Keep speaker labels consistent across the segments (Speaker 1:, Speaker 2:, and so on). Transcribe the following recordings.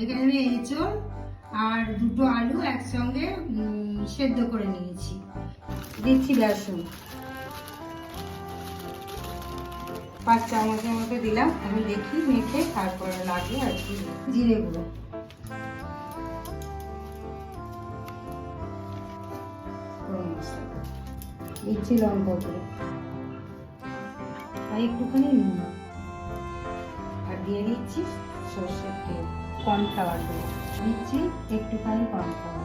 Speaker 1: এখানে আমি এঁচড় আর দুটো আলু একসঙ্গে সেদ্ধ করে নিয়েছি। দিচ্ছি বেসন। পাঁচ চামচের মতো দিলাম। আমি দেখি, মেখে তারপরে লাগে আর কি। জিরে গুঁড়ো। দিচ্ছি লঙ্কা গুঁড়ো। আর একটুখানি নুন। আর দিয়ে দিচ্ছি সর্ষের তেল। কর্নফ্লাওয়ার দিয়ে দিচ্ছি একটুখানি কর্নফ্লাওয়ার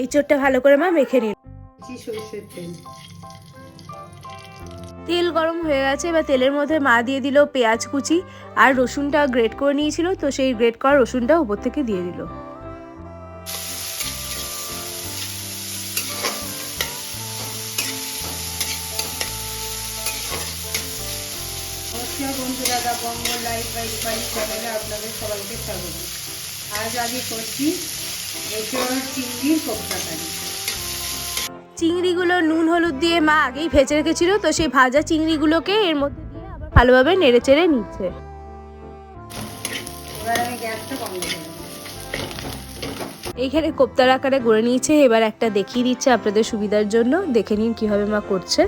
Speaker 2: এই চোরটা ভালো করে মা মেখে নিন
Speaker 1: তেল।
Speaker 2: তেল গরম হয়ে গেছে এবার তেলের মধ্যে মা দিয়ে দিল পেঁয়াজ কুচি আর রসুনটা গ্রেট করে নিয়েছিল তো সেই গ্রেট করা রসুনটা উপর থেকে দিয়ে দিল।
Speaker 1: নমস্কার বন্ধুরা দা বঙ্গল লাইফ বাই চ্যানেলে আপনাদের সবাইকে স্বাগত। আজ আমি করছি এঁচড় চিংড়ির কোপ্তাকারি
Speaker 2: চিংড়িগুলো নুন হলুদ দিয়ে মা আগেই ভেজে রেখেছিল তো সেই ভাজা চিংড়িগুলোকে এর মধ্যে দিয়ে আবার ভালোভাবে নেড়ে চেড়ে নিচ্ছে।
Speaker 1: এবার আমি গ্যাসটা বন্ধ করে
Speaker 2: এইখানে কোপ্তার আকারে গড়ে নিয়েছে এবার একটা দেখিয়ে দিচ্ছে আপনাদের সুবিধার জন্য। দেখে নিন কীভাবে মা করছে।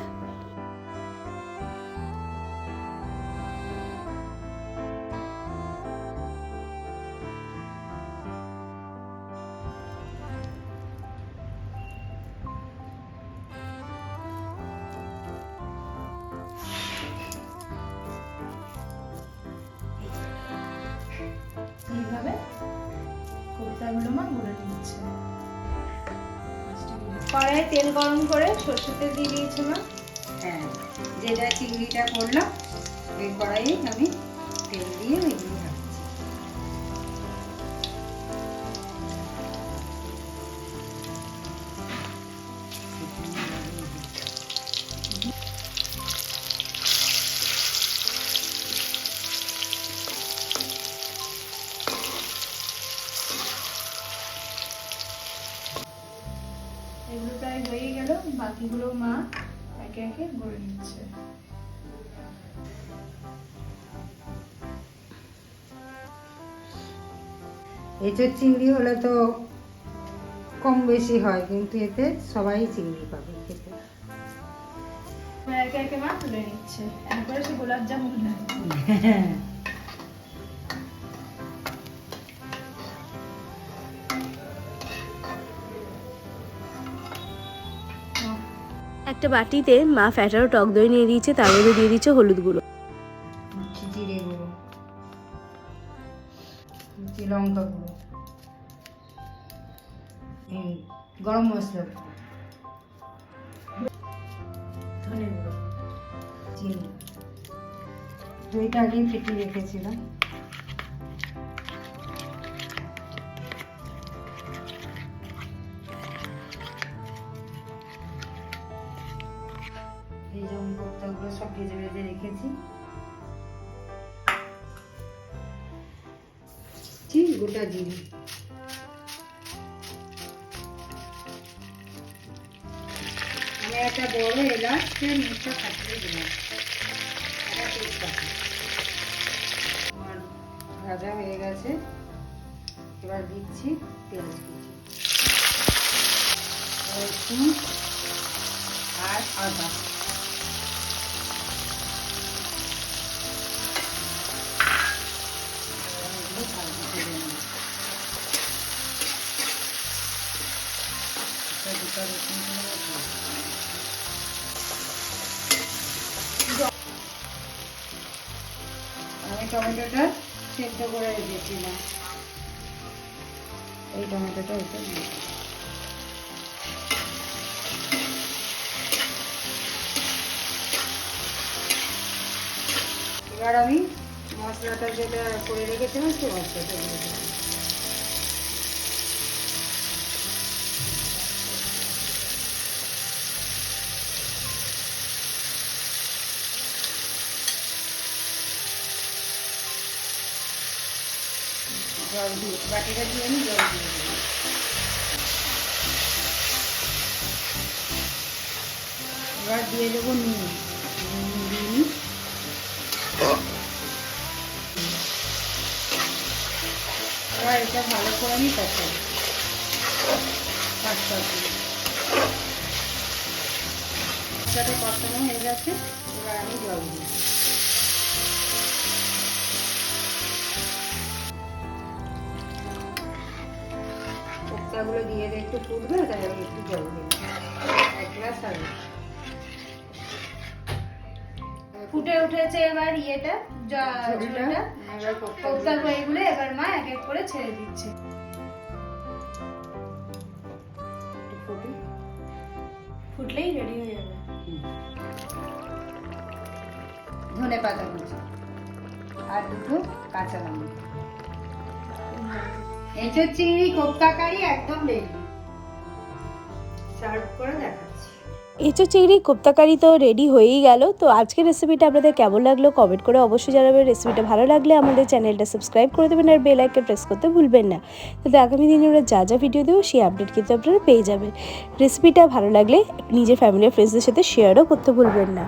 Speaker 2: কড়াইয়ে তেল গরম করে সর্ষে তেল দিয়ে দিয়েছিলাম
Speaker 1: হ্যাঁ যেটা চিংড়িটা করলাম ওই কড়াইয়ে আমি তেল দিয়ে
Speaker 2: গেল বাকিগুলো মা একে একে গড়ে নিচ্ছে।
Speaker 1: এঁচড় চিংড়ি হলে তো কম বেশি হয় কিন্তু এতে সবাই চিংড়ি পাবে খেতে।
Speaker 2: একে একে মা তুলে নিচ্ছে। একবারে সে গোলাপ জামুন একটা বাটিতে মা ফ্যাটারো টক দই নিয়ে দিয়েছে, তার মধ্যে দিয়ে দিচ্ছে হলুদ গুঁড়ো।
Speaker 1: লঙ্কা গুঁড়ো। গরম মশলা দইটা ফেটিয়ে রেখেছিলাম। ভেজে ভেজে রেখেছি। ঠিক গোটা জিরে। আমি একটা বড় এলাচের মুখটা কাটিয়ে দিলাম। একটা তেজপাতা আমার ভাজা হয়ে গেছে। এবার দিচ্ছি পেঁয়াজ কুচি। রসুন আর আদা। আমি টমেটোটা সেদ্ধ করে রেখেছিলাম। এই টমেটোটা ওটা দিয়ে এবার আমি মশলাটা যেটা করে রেখেছিলাম, সেই মশলাটা দিয়ে জল দিয়ে, বাটিটা দিয়ে আমি জল দিয়ে দেবো এবার দিয়ে দেবো নুন। নুন দিয়ে। এবার এটা ভালো করে নিই তাতে মশলাটা কষানো হয়ে গেছে, এবার আমি জল দিই কোপ্তাগুলো দিয়ে দিয়ে একটু ফুটবে তাই আমি একটু জল দিই। এক গ্লাস হবে
Speaker 2: ফুটে উঠেছে এবার ইয়েটা
Speaker 1: ঝোলটা। কোপ্তা
Speaker 2: বইগুলো এবার মা এক এক করে ছেড়ে দিচ্ছে। ফুটলেই রেডি হয়ে যাবে।
Speaker 1: ধনে পাতা কুচি আর দুটো কাঁচা লঙ্কা। এঁচোর চিংড়ি কোপ্তা কারি একদম
Speaker 2: এঁচো চিংড়ি কোপ্তাকারি তো রেডি হয়েই গেল। তো আজকের রেসিপিটা আপনাদের কেমন লাগল কমেন্ট করে অবশ্যই জানাবেন। রেসিপিটা ভালো লাগলে আমাদের চ্যানেলটা সাবস্ক্রাইব করে দেবেন আর বেল আইকন প্রেস করতে ভুলবেন না। তাতে আগামী দিনে আমরা যা যা ভিডিও দেবো সেই আপডেট কিন্তু আপনারা পেয়ে যাবেন। রেসিপিটা ভালো লাগলে নিজের ফ্যামিলি ফ্রেন্ডসদের সাথে শেয়ারও করতে ভুলবেন না।